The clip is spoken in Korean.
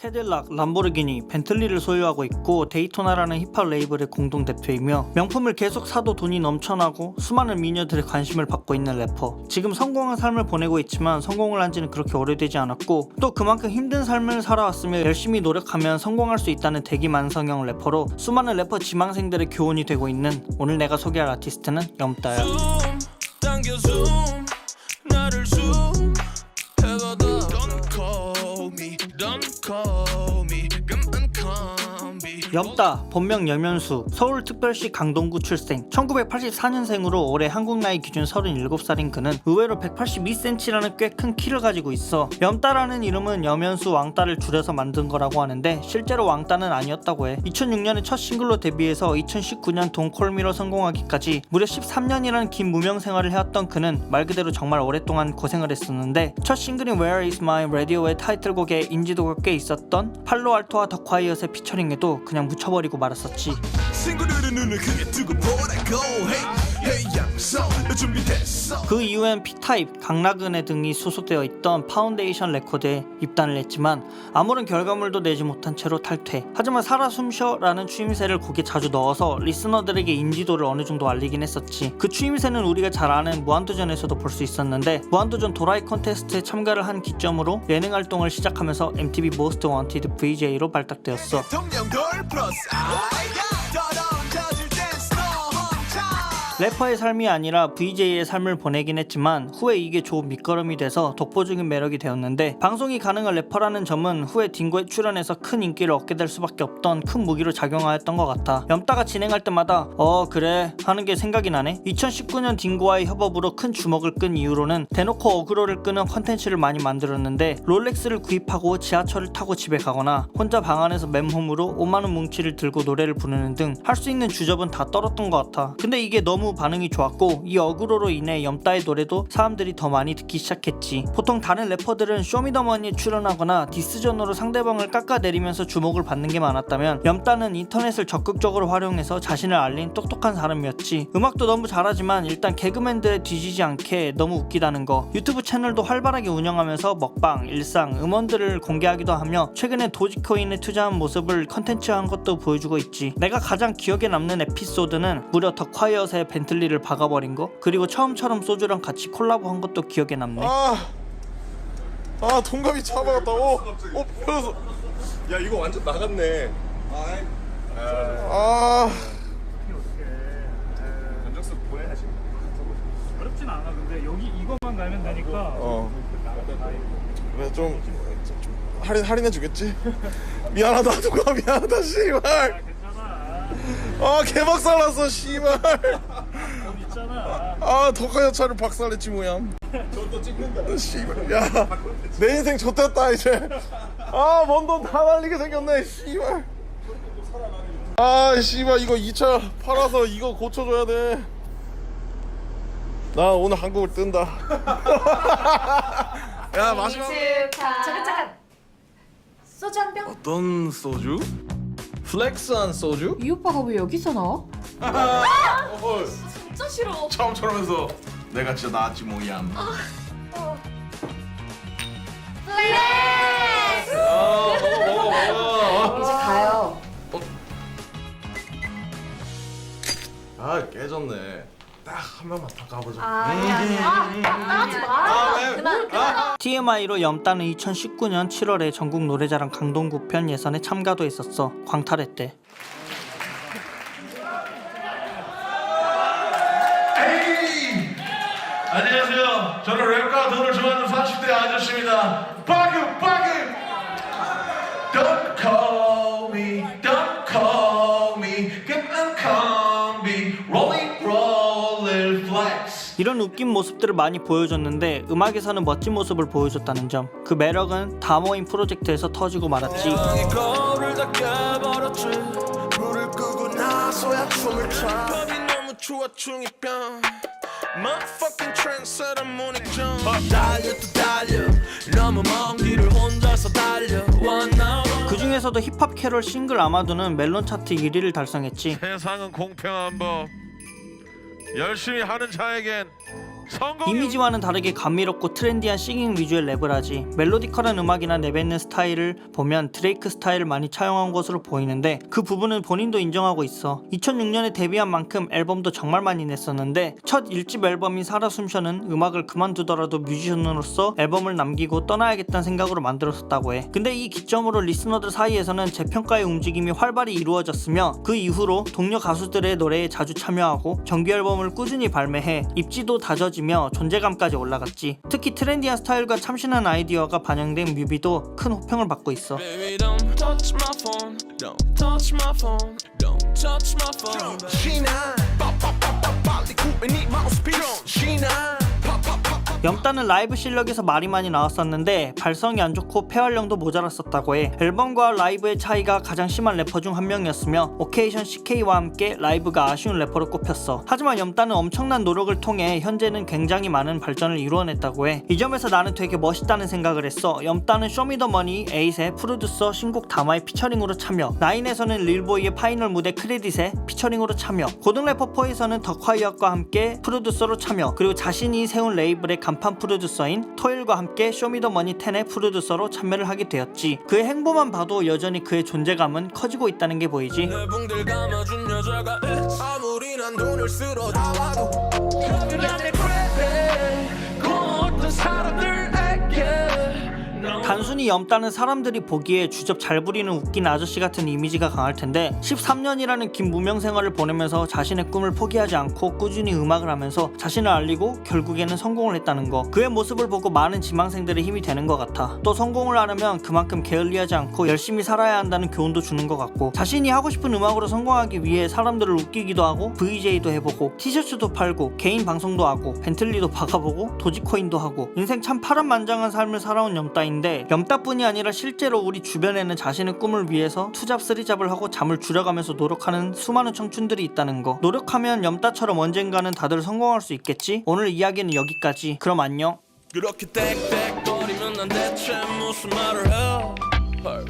캐딜락, 람보르기니, 벤틀리를 소유하고 있고 데이토나라는 힙합 레이블의 공동 대표이며 명품을 계속 사도 돈이 넘쳐나고 수많은 미녀들의 관심을 받고 있는 래퍼. 지금 성공한 삶을 보내고 있지만 성공을 한 지는 그렇게 오래되지 않았고 또 그만큼 힘든 삶을 살아왔으며 열심히 노력하면 성공할 수 있다는 대기만성형 래퍼로 수많은 래퍼 지망생들의 교훈이 되고 있는 오늘 내가 소개할 아티스트는 염따야. Don't call me 금은 컴 비 염따 본명 여면수 서울특별시 강동구 출생. 1984년생으로 올해 한국 나이 기준 37살인 그는 의외로 182cm라는 꽤 큰 키를 가지고 있어. 염따라는 이름은 여면수 왕따를 줄여서 만든 거라고 하는데 실제로 왕따는 아니었다고 해. 2006년에 첫 싱글로 데뷔해서 2019년 동콜미로 성공하기까지 무려 13년이라는 긴 무명 생활을 해왔던 그는 말 그대로 정말 오랫동안 고생을 했었는데 첫 싱글인 Where Is My Radio의 타이틀곡에 인지도가 꽤 있었던 팔로알토와 더 콰이엇의 피처링에도 그냥 묻혀버리고 말았었지 그 이후엔 P타입, 강나그네 등이 소속되어 있던 파운데이션 레코드에 입단을 했지만 아무런 결과물도 내지 못한 채로 탈퇴. 하지만 살아 숨쉬어라는 추임새를 곡에 자주 넣어서 리스너들에게 인지도를 어느 정도 알리긴 했었지. 그 추임새는 우리가 잘 아는 무한도전에서도 볼 수 있었는데 무한도전 도라이 콘테스트에 참가를 한 기점으로 예능 활동을 시작하면서 MTV Most Wanted VJ로 발탁되었어. 래퍼의 삶이 아니라 VJ의 삶을 보내긴 했지만 후에 이게 좋은 밑거름이 돼서 독보적인 매력이 되었는데 방송이 가능한 래퍼라는 점은 후에 딩고에 출연해서 큰 인기를 얻게 될 수밖에 없던 큰 무기로 작용하였던 것 같아. 염따가 진행할 때마다 어 그래? 하는 게 생각이 나네. 2019년 딩고와의 협업으로 큰 주목을 끈 이후로는 대놓고 어그로를 끄는 컨텐츠를 많이 만들었는데 롤렉스를 구입하고 지하철을 타고 집에 가거나 혼자 방 안에서 맨몸으로 5만원 뭉치를 들고 노래를 부르는 등 할 수 있는 주접은 다 떨었던 것 같아. 근데 이게 너무 반응이 좋았고 이 어그로로 인해 염따의 노래도 사람들이 더 많이 듣기 시작했지. 보통 다른 래퍼들은 쇼미더머니에 출연하거나 디스전으로 상대방을 깎아내리면서 주목을 받는 게 많았다면 염따는 인터넷을 적극적으로 활용해서 자신을 알린 똑똑한 사람이었지. 음악도 너무 잘하지만 일단 개그맨들에 뒤지지 않게 너무 웃기다는 거. 유튜브 채널도 활발하게 운영하면서 먹방, 일상, 음원들을 공개하기도 하며 최근에 도지코인에 투자한 모습을 컨텐츠한 것도 보여주고 있지. 내가 가장 기억에 남는 에피소드는 무려 더 콰이엇의 벤틀리를 박아버린 거 그리고 처음처럼 소주랑 같이 콜라보 한 것도 기억에 남네 아, 아 동갑이 잡아갔다. 오, 오, 펴서. 야 이거 완전 나갔네. 아, 보내야지. 어렵진 않아 근데 여기 이것만 가면 되니까 어. 그래 좀, 좀, 좀 할인 할인해 주겠지? 미안하다 동갑 미안하다 씨발. 괜찮아 아 개박살 났어 씨발. 아 덕화여 차를 박살냈지 뭐야. 저또 찍는다. 씨발. 야, 내 인생 좆됐다 이제. 아, 먼 돈 다 날리게 생겼네. 씨발. 아, 씨발 이거 2차 팔아서 이거 고쳐줘야 돼. 나 오늘 한국을 뜬다. 야, 마지막. 잠깐 잠깐 소주 한 병? 어떤 소주? 플렉스한 소주? 이 오빠가 왜 여기서 나와? 어, 진짜 싫어. 처음처럼 해서 내가 진짜 나왔지 뭐야. 플렉스! 아, 먹어 먹어. 이제 가요. 아, 깨졌네. 딱 한 명만 더 가보자. 아 미안해 아 나가지 마. 그만 그만. TMI로 염따는 2019년 7월에 전국 노래자랑 강동구 편 예선에 참가도 했었어. 광탈했대 안녕하세요. 저는 랩과 돈을 좋아하는 40대 아저씨입니다. 바그 바그. Don't call me, don't call me. Come call me. Rolling, rolling flex. 이런 웃긴 모습들을 많이 보여줬는데 음악에서는 멋진 모습을 보여줬다는 점 그 매력은 다 모인 프로젝트에서 터지고 말았지 땅에 거울을 다 깨버렸지 불을 끄고 나서야 춤을 춰 너무 추워 중이병 Motherfucking trendsetter 문익점 달려 또 달려. 너무 먼 길을 혼자서 달려. One hour. 그 중에서도 힙합 캐롤 싱글 아마도는 멜론 차트 1위를 달성했지. 세상은 공평한 법. 열심히 하는 자에겐 이미지와는 다르게 감미롭고 트렌디한 싱잉 위주의 랩을 하지 멜로디컬한 음악이나 내뱉는 스타일을 보면 드레이크 스타일을 많이 차용한 것으로 보이는데 그 부분은 본인도 인정하고 있어. 2006년에 데뷔한 만큼 앨범도 정말 많이 냈었는데 첫 1집 앨범인 살아 숨쉬는 음악을 그만두더라도 뮤지션으로서 앨범을 남기고 떠나야겠다는 생각으로 만들었었다고 해. 근데 이 기점으로 리스너들 사이에서는 재평가의 움직임이 활발히 이루어졌으며 그 이후로 동료 가수들의 노래에 자주 참여하고 정규 앨범을 꾸준히 발매해 입지도 다져지 며 존재감까지 올라갔지 특히 트렌디한 스타일과 참신한 아이디어가 반영된 뮤비도 큰 호평을 받고 있어 Baby, don't touch my phone. Don't touch my phone. Don't touch my phone. She nine. Pop, pop, pop, pop, 빨리 구매니 마우스 염따는 라이브 실력에서 말이 많이 나왔었는데 발성이 안 좋고 폐활량도 모자랐었다고 해. 앨범과 라이브의 차이가 가장 심한 래퍼 중 한 명이었으며 오케이션 CK와 함께 라이브가 아쉬운 래퍼로 꼽혔어. 하지만 염따는 엄청난 노력을 통해 현재는 굉장히 많은 발전을 이루어냈다고 해 이 점에서 나는 되게 멋있다는 생각을 했어. 염따는 쇼미더머니 에잇의 프로듀서 신곡 다마의 피처링으로 참여 나인에서는 릴보이의 파이널 무대 크레딧에 피처링으로 참여 고등 래퍼 4에서는 더콰이엇과 함께 프로듀서로 참여 그리고 자신이 세운 레이블의 간판 프로듀서인 토일과 함께 쇼미더머니 10의 프로듀서로 참여를 하게 되었지. 그의 행보만 봐도 여전히 그의 존재감은 커지고 있다는 게 보이지. 내 붕대를 감아준 여자가. 아무리 난 돈을 쓸어 달아도 단순히 염따는 사람들이 보기에 주접 잘 부리는 웃긴 아저씨 같은 이미지가 강할 텐데 13년이라는 긴 무명 생활을 보내면서 자신의 꿈을 포기하지 않고 꾸준히 음악을 하면서 자신을 알리고 결국에는 성공을 했다는 거. 그의 모습을 보고 많은 지망생들의 힘이 되는 것 같아. 또 성공을 하려면 그만큼 게을리하지 않고 열심히 살아야 한다는 교훈도 주는 것 같고 자신이 하고 싶은 음악으로 성공하기 위해 사람들을 웃기기도 하고 VJ도 해보고 티셔츠도 팔고 개인 방송도 하고 벤틀리도 박아보고 도지코인도 하고 인생 참 파란만장한 삶을 살아온 염따인데 염따뿐이 아니라 실제로 우리 주변에는 자신의 꿈을 위해서 투잡 쓰리잡을 하고 잠을 줄여가면서 노력하는 수많은 청춘들이 있다는 거 노력하면 염따처럼 언젠가는 다들 성공할 수 있겠지? 오늘 이야기는 여기까지 그럼 안녕 그렇게 땡땡거리면 난 대체 무슨 말을 해? 헐.